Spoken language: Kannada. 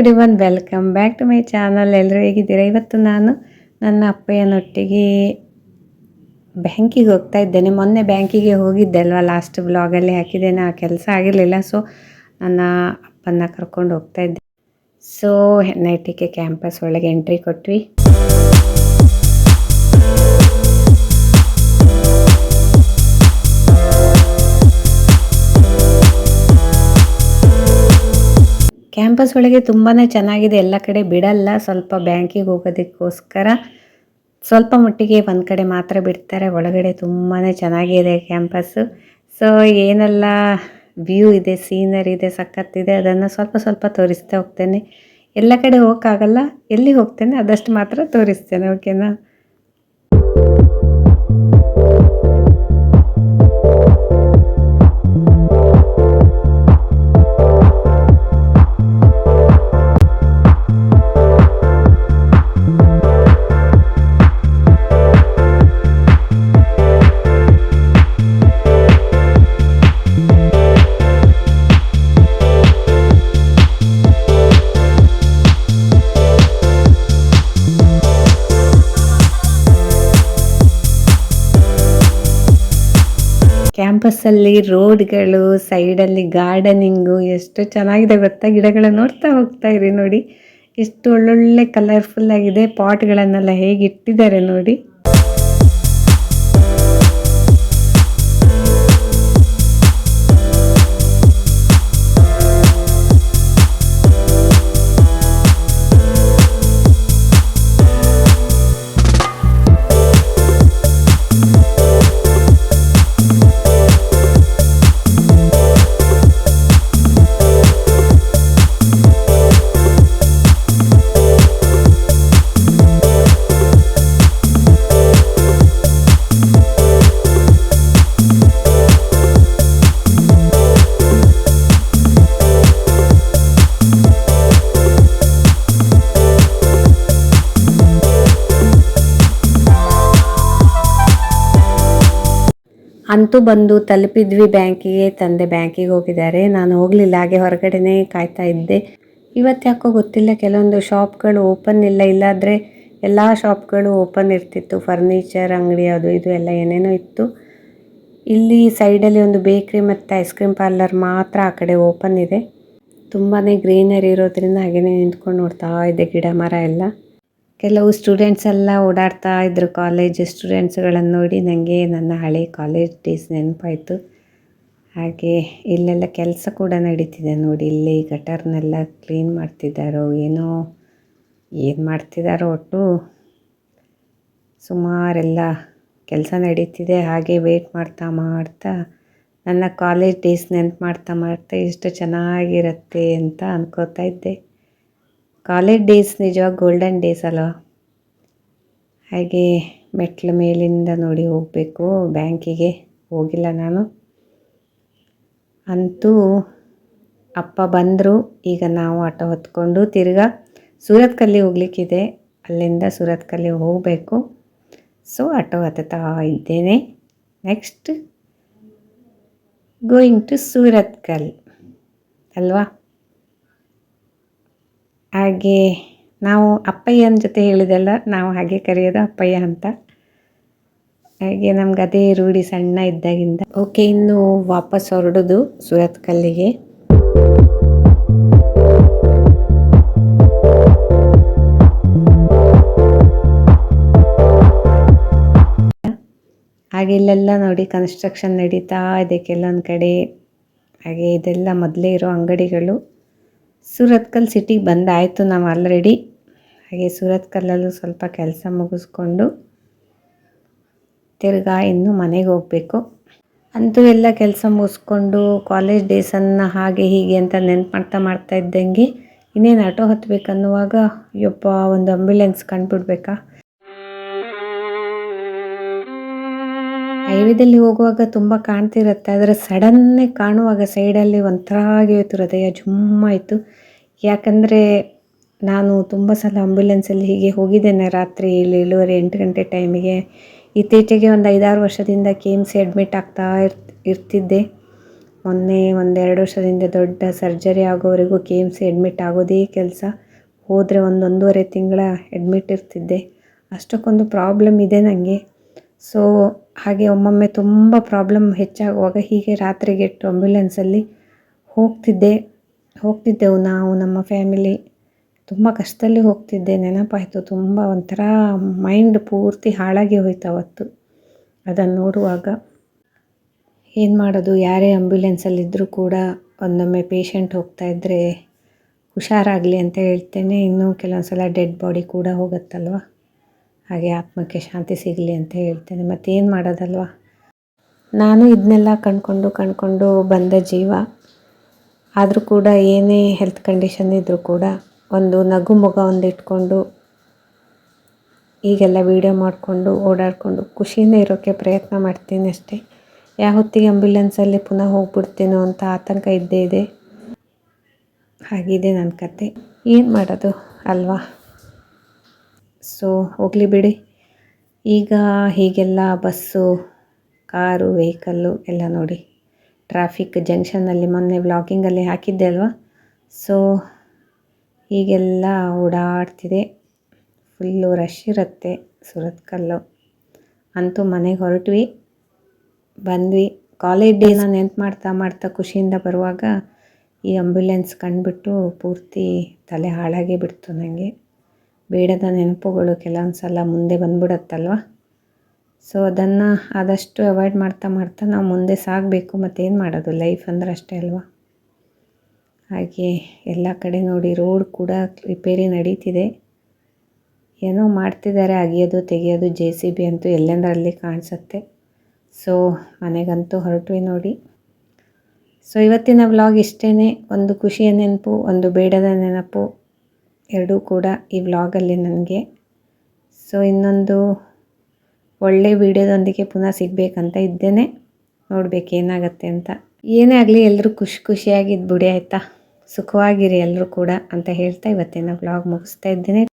Everyone welcome back to my channel ಎಲ್ಲರೂ ಹೇಗಿದ್ದೀರಾ? ಇವತ್ತು ನಾನು ನನ್ನ ಅಪ್ಪಯ್ಯನೊಟ್ಟಿಗೆ ಬ್ಯಾಂಕಿಗೆ ಹೋಗ್ತಾ ಇದ್ದೇನೆ. ಮೊನ್ನೆ ಬ್ಯಾಂಕಿಗೆ ಹೋಗಿದ್ದೆ ಅಲ್ವಾ? ಲಾಸ್ಟ್ ಬ್ಲಾಗಲ್ಲಿ ಹಾಕಿದ್ದೇನೆ ಆ ಕೆಲಸ ಆಗಿರಲಿಲ್ಲ. ಸೊ ನನ್ನ ಅಪ್ಪನ ಕರ್ಕೊಂಡು ಹೋಗ್ತಾ ಇದ್ದೆ. ಸೊ ನೈಟಿಗೆ ಕ್ಯಾಂಪಸ್ ಒಳಗೆ ಎಂಟ್ರಿ ಕೊಟ್ವಿ. ಕ್ಯಾಂಪಸ್ ಒಳಗೆ ತುಂಬಾ ಚೆನ್ನಾಗಿದೆ. ಎಲ್ಲ ಕಡೆ ಬಿಡಲ್ಲ. ಸ್ವಲ್ಪ ಬ್ಯಾಂಕಿಗೆ ಹೋಗೋದಕ್ಕೋಸ್ಕರ ಸ್ವಲ್ಪ ಮಟ್ಟಿಗೆ ಒಂದು ಕಡೆ ಮಾತ್ರ ಬಿಡ್ತಾರೆ. ಒಳಗಡೆ ತುಂಬಾ ಚೆನ್ನಾಗಿದೆ ಕ್ಯಾಂಪಸ್ಸು ಸೊ ಏನೆಲ್ಲ ವ್ಯೂ ಇದೆ ಸೀನರಿ ಇದೆ, ಸಖತ್ತಿದೆ, ಅದನ್ನು ಸ್ವಲ್ಪ ಸ್ವಲ್ಪ ತೋರಿಸ್ತಾ ಹೋಗ್ತೇನೆ. ಎಲ್ಲ ಕಡೆ ಹೋಗೋಕ್ಕಾಗಲ್ಲ. ಎಲ್ಲಿ ಹೋಗ್ತೇನೆ ಅದಷ್ಟು ಮಾತ್ರ ತೋರಿಸ್ತೇನೆ ಓಕೆನಾ ಕ್ಯಾಂಪಸ್ಸಲ್ಲಿ, ರೋಡ್ಗಳು, ಸೈಡಲ್ಲಿ ಗಾರ್ಡನಿಂಗು, ಎಷ್ಟು ಚೆನ್ನಾಗಿದೆ ಗೊತ್ತಾ? ಗಿಡಗಳನ್ನ ನೋಡ್ತಾ ಹೋಗ್ತಾ ಇರಿ ನೋಡಿ. ಎಷ್ಟು ಒಳ್ಳೊಳ್ಳೆ ಕಲರ್ಫುಲ್ ಆಗಿದೆ. ಪಾಟ್ಗಳನ್ನೆಲ್ಲ ಹೇಗೆ ಇಟ್ಟಿದ್ದಾರೆ ನೋಡಿ. ಅಂತೂ ಬಂದು ತಲುಪಿದ್ವಿ ಬ್ಯಾಂಕಿಗೆ, ತಂದೆ ಬ್ಯಾಂಕಿಗೆ ಹೋಗಿದ್ದಾರೆ. ನಾನು ಹೋಗಲಿಲ್ಲ, ಹಾಗೆ ಹೊರಗಡೆನೇ ಕಾಯ್ತಾ ಇದ್ದೆ. ಇವತ್ತು ಯಾಕೋ ಗೊತ್ತಿಲ್ಲ, ಕೆಲವೊಂದು ಶಾಪ್ಗಳು ಓಪನ್ ಇಲ್ಲ. ಇಲ್ಲಾದರೆ ಎಲ್ಲ ಶಾಪ್ಗಳು ಓಪನ್ ಇರ್ತಿತ್ತು. ಫರ್ನಿಚರ್, ಅಂಗಡಿ, ಅದು ಇದು ಎಲ್ಲ ಏನೇನೋ ಇತ್ತು. ಇಲ್ಲಿ ಸೈಡಲ್ಲಿ ಒಂದು ಬೇಕ್ರಿ ಮತ್ತು ಐಸ್ ಕ್ರೀಮ್ ಪಾರ್ಲರ್ ಮಾತ್ರ ಆ ಕಡೆ ಓಪನ್ ಇದೆ. ತುಂಬಾ ಗ್ರೀನರಿ ಇರೋದ್ರಿಂದ ಹಾಗೆಯೇ ನಿಂತ್ಕೊಂಡು ನೋಡ್ತಾ ಇದ್ದೆ ಗಿಡ ಮರ ಎಲ್ಲ. ಕೆಲವು ಸ್ಟೂಡೆಂಟ್ಸ್ ಎಲ್ಲ ಓಡಾಡ್ತಾ ಇದ್ರು ಕಾಲೇಜ್ ಸ್ಟೂಡೆಂಟ್ಸ್ಗಳನ್ನು ನೋಡಿ ನನಗೆ ನನ್ನ ಹಳೆ ಕಾಲೇಜ್ ಡೇಸ್ ನೆನಪಾಯಿತು. ಹಾಗೆ ಇಲ್ಲೆಲ್ಲ ಕೆಲಸ ಕೂಡ ನಡೀತಿದೆ ನೋಡಿ, ಇಲ್ಲಿ ಗಟರ್ನೆಲ್ಲ ಕ್ಲೀನ್ ಮಾಡ್ತಿದ್ದಾರೋ ಏನೋ, ಏನು ಮಾಡ್ತಿದ್ದಾರೋ ಒಟ್ಟು ಸುಮಾರೆಲ್ಲ ಕೆಲಸ ನಡೀತಿದೆ, ಹಾಗೆ ವೇಟ್ ಮಾಡ್ತಾ ಮಾಡ್ತಾ ನನ್ನ ಕಾಲೇಜ್ ಡೇಸ್ ನೆನಪು ಮಾಡ್ತಾ ಮಾಡ್ತಾ ಎಷ್ಟು ಚೆನ್ನಾಗಿರುತ್ತೆ ಅಂತ ಅನ್ಕೋತಾ ಇದ್ದೆ. ಕಾಲೇಜ್ ಡೇಸ್ ನಿಜವಾಗ ಗೋಲ್ಡನ್ ಡೇಸ್ ಅಲ್ವಾ? ಹಾಗೆ ಮೆಟ್ಲ ಮೇಲಿಂದ ನೋಡಿ ಹೋಗಬೇಕು ಬ್ಯಾಂಕಿಗೆ ಹೋಗಿಲ್ಲ ನಾನು. ಅಂತೂ ಅಪ್ಪ ಬಂದರು, ಈಗ ನಾವು ಆಟೋ ಹೊತ್ಕೊಂಡು ತಿರ್ಗಾ ಸೂರತ್ಕಲ್ಲಿ ಹೋಗ್ಲಿಕ್ಕಿದೆ. ಅಲ್ಲಿಂದ ಸೂರತ್ಕಲ್ಲಿ ಹೋಗಬೇಕು. ಸೊ ಆಟೋ ಹತ್ತುತ್ತಾ ಇದ್ದೇನೆ. Next going to Surathkal. ಅಲ್ವಾ? ಹಾಗೆ ನಾವು ಅಪ್ಪಯ್ಯನ ಜೊತೆ ಹೇಳಿದೆಲ್ಲ, ನಾವು ಹಾಗೆ ಕರೆಯೋದು ಅಪ್ಪಯ್ಯ ಅಂತ. ಹಾಗೆ ನಮ್ಗೆ ಅದೇ ರೂಢಿ ಸಣ್ಣ ಇದ್ದಾಗಿಂದ. ಓಕೆ, ಇನ್ನು ವಾಪಸ್ ಹೊರಡೋದು ಸುರತ್ ಕಲ್ಲಿಗೆ. ಹಾಗೆ ಇಲ್ಲೆಲ್ಲ ನೋಡಿ ಕನ್ಸ್ಟ್ರಕ್ಷನ್ ನಡೀತಾ ಇದೆ ಕೆಲವೊಂದು ಕಡೆ. ಹಾಗೆ ಇದೆಲ್ಲ ಮೊದಲೇ ಇರೋ ಅಂಗಡಿಗಳು. ಸೂರತ್ಕಲ್ ಸಿಟಿಗೆ ಬಂದಾಯಿತು ನಾವು ಆಲ್ರೆಡಿ ಹಾಗೆ ಸೂರತ್ಕಲ್ಲಲ್ಲೂ ಸ್ವಲ್ಪ ಕೆಲಸ ಮುಗಿಸ್ಕೊಂಡು ತಿರ್ಗಾ ಇನ್ನು ಮನೆಗೆ ಹೋಗಬೇಕು. ಅಂತೂ ಎಲ್ಲ ಕೆಲಸ ಮುಗಿಸ್ಕೊಂಡು ಕಾಲೇಜ್ ಡೇಸನ್ನು ಹಾಗೆ ಹೀಗೆ ಅಂತ ನೆನ್ಪು ಮಾಡ್ತಾ ಮಾಡ್ತಾ ಇದ್ದಂಗೆ ಇನ್ನೇನು ಆಟೋ ಹತ್ಬೇಕನ್ನುವಾಗ ಯಪ್ಪ, ಒಂದು ಆಂಬ್ಯುಲೆನ್ಸ್ ಕಂಡುಬಿಡ್ಬೇಕಾ? ಹೈವೇದಲ್ಲಿ ಹೋಗುವಾಗ ತುಂಬ ಕಾಣ್ತಿರುತ್ತೆ. ಆದರೆ ಸಡನ್ನೇ ಕಾಣುವಾಗ ಸೈಡಲ್ಲಿ ಒಂಥರ ಆಗಿತ್ತು ಹೃದಯ ಜುಮ್ಮಾಯಿತು ಯಾಕಂದರೆ ನಾನು ತುಂಬ ಸಲ ಆಂಬ್ಯುಲೆನ್ಸಲ್ಲಿ ಹೀಗೆ ಹೋಗಿದ್ದೇನೆ ರಾತ್ರಿ ಏಳು, ಏಳುವರೆ, ಎಂಟು ಗಂಟೆ ಟೈಮಿಗೆ. ಇತ್ತೀಚೆಗೆ ಒಂದು ಐದಾರು ವರ್ಷದಿಂದ ಕೆ ಎಂ ಸಿ ಅಡ್ಮಿಟ್ ಆಗ್ತಾ ಇರ್, ಇರ್ತಿದ್ದೆ. ಮೊನ್ನೆ ಒಂದೆರಡು ವರ್ಷದಿಂದ ದೊಡ್ಡ ಸರ್ಜರಿ ಆಗೋವರೆಗೂ ಕೆ ಎಂ ಸಿ ಅಡ್ಮಿಟ್ ಆಗೋದೇ ಕೆಲಸ. ಹೋದರೆ ಒಂದೊಂದೂವರೆ ತಿಂಗಳ ಅಡ್ಮಿಟ್ ಇರ್ತಿದ್ದೆ. ಅಷ್ಟಕ್ಕೊಂದು ಪ್ರಾಬ್ಲಮ್ ಇದೆ ನನಗೆ ಸೊ ಹಾಗೆ ಒಮ್ಮೊಮ್ಮೆ ತುಂಬ ಪ್ರಾಬ್ಲಮ್ ಹೆಚ್ಚಾಗುವಾಗ ಹೀಗೆ ರಾತ್ರಿಗೆಟ್ಟು ಆಂಬ್ಯುಲೆನ್ಸಲ್ಲಿ ಹೋಗ್ತಿದ್ದೆ. ಹೋಗ್ತಿದ್ದೆವು ನಾವು, ನಮ್ಮ ಫ್ಯಾಮಿಲಿ ತುಂಬ ಕಷ್ಟದಲ್ಲಿ ಹೋಗ್ತಿದ್ದೆ. ನೆನಪಾಯಿತು, ತುಂಬ ಒಂಥರ ಮೈಂಡ್ ಪೂರ್ತಿ ಹಾಳಾಗಿ ಹೋಯ್ತು ಅವತ್ತು. ಅದನ್ನು ನೋಡುವಾಗ ಏನು ಮಾಡೋದು? ಯಾರೇ ಆಂಬ್ಯುಲೆನ್ಸಲ್ಲಿದ್ದರೂ ಕೂಡ ಒಂದೊಮ್ಮೆ ಪೇಷಂಟ್ ಹೋಗ್ತಾ ಇದ್ದರೆ ಹುಷಾರಾಗಲಿ ಅಂತ ಹೇಳ್ತೇನೆ. ಇನ್ನೂ ಕೆಲವೊಂದು ಸಲ ಡೆಡ್ ಬಾಡಿ ಕೂಡ ಹೋಗುತ್ತಲ್ವ? ಹಾಗೆ ಆತ್ಮಕ್ಕೆ ಶಾಂತಿ ಸಿಗಲಿ ಅಂತ ಹೇಳ್ತೇನೆ. ಮತ್ತೇನು ಮಾಡೋದಲ್ವ? ನಾನು ಇದನ್ನೆಲ್ಲ ಕಂಡ್ಕೊಂಡು ಕಂಡ್ಕೊಂಡು ಬಂದ ಜೀವ, ಆದರೂ ಕೂಡ ಏನೇ ಹೆಲ್ತ್ ಕಂಡೀಷನ್ ಇದ್ದರೂ ಕೂಡ ಒಂದು ನಗು ಮುಗ ಒಂದು ಇಟ್ಕೊಂಡು ಈಗೆಲ್ಲ ವೀಡಿಯೋ ಮಾಡಿಕೊಂಡು, ಓಡಾಡಿಕೊಂಡು ಖುಷಿಯಿಂದ ಇರೋಕ್ಕೆ ಪ್ರಯತ್ನ ಮಾಡ್ತೀನಿ ಅಷ್ಟೇ. ಯಾವ ಹೊತ್ತಿಗೆ ಆಂಬ್ಯುಲೆನ್ಸಲ್ಲಿ ಪುನಃ ಹೋಗ್ಬಿಡ್ತೀನೋ ಅಂತ ಆತಂಕ ಇದ್ದೇ ಇದೆ. ಹಾಗಿದೆ ನನ್ನ ಕತೆ. ಏನು ಮಾಡೋದು ಅಲ್ವಾ? ಸೊ ಹೋಗಲಿ ಬಿಡಿ. ಈಗ ಹೀಗೆಲ್ಲ ಬಸ್ಸು, ಕಾರು ವೆಹಿಕಲ್ಲು ಎಲ್ಲ ನೋಡಿ. ಟ್ರಾಫಿಕ್ ಜಂಕ್ಷನ್ನಲ್ಲಿ ಮೊನ್ನೆ ವ್ಲಾಗಿಂಗಲ್ಲಿ ಹಾಕಿದ್ದೆ ಅಲ್ವಾ? ಸೊ ಹೀಗೆಲ್ಲ ಓಡಾಡ್ತಿದೆ. ಫುಲ್ಲು ರಶ್ ಇರುತ್ತೆ ಸುರತ್ಕಲ್ಲು ಅಂತೂ ಮನೆಗೆ ಹೊರಟ್ವಿ. ಬಂದ್ವಿ. ಕಾಲೇಜ್ ಡೇನ ನೆನ್ಪು ಮಾಡ್ತಾ ಮಾಡ್ತಾ ಖುಷಿಯಿಂದ ಬರುವಾಗ ಈ ಆಂಬ್ಯುಲೆನ್ಸ್ ಕಂಡುಬಿಟ್ಟು ಪೂರ್ತಿ ತಲೆ ಹಾಳಾಗೇ ಬಿಡ್ತು ನನಗೆ ಬೇಡದ ನೆನಪುಗಳು ಕೆಲವೊಂದು ಸಲ ಮುಂದೆ ಬಂದ್ಬಿಡತ್ತಲ್ವ? ಸೊ ಅದನ್ನು ಆದಷ್ಟು ಅವಾಯ್ಡ್ ಮಾಡ್ತಾ ಮಾಡ್ತಾ ನಾವು ಮುಂದೆ ಸಾಗಬೇಕು ಮತ್ತೇನು ಮಾಡೋದು? ಲೈಫ್ ಅಂದ್ರೆ ಅಷ್ಟೇ ಅಲ್ವಾ? ಹಾಗೆ ಎಲ್ಲ ಕಡೆ ನೋಡಿ ರೋಡ್ ಕೂಡ ರಿಪೇರಿ ನಡೀತಿದೆ. ಏನೋ ಮಾಡ್ತಿದ್ದಾರೆ, ಅಗಿಯೋದು, ತೆಗೆಯೋದು ಜೆ ಸಿ ಬಿ ಅಂತೂ ಎಲ್ಲೆಂದರಲ್ಲಿ ಕಾಣಿಸುತ್ತೆ. ಸೊ ಮನೆಗಂತೂ ಹೊರಟ್ವಿ ನೋಡಿ. ಸೊ ಇವತ್ತಿನ ವ್ಲಾಗ್ ಇಷ್ಟೇ ಒಂದು ಖುಷಿಯ ನೆನಪು, ಒಂದು ಬೇಡದ ನೆನಪು. ಎರಡೂ ಕೂಡ ಈ ವ್ಲಾಗಲ್ಲಿ ನನಗೆ. ಸೊ ಇನ್ನೊಂದು ಒಳ್ಳೆ ವಿಡಿಯೋದೊಂದಿಗೆ ಪುನಃ ಸಿಗಬೇಕಂತ ಇದ್ದೇನೆ. ನೋಡಬೇಕು ಏನಾಗತ್ತೆ ಅಂತ. ಏನೇ ಆಗಲಿ ಎಲ್ಲರೂ ಖುಷಿ ಖುಷಿಯಾಗಿದ್ದು ಬಿಡಿ ಆಯಿತಾ? ಸುಖವಾಗಿರಿ ಎಲ್ಲರೂ ಕೂಡ ಅಂತ ಹೇಳ್ತಾ ಇವತ್ತಿನ ವ್ಲಾಗ್ ಮುಗಿಸ್ತಾ ಇದ್ದೇನೆ.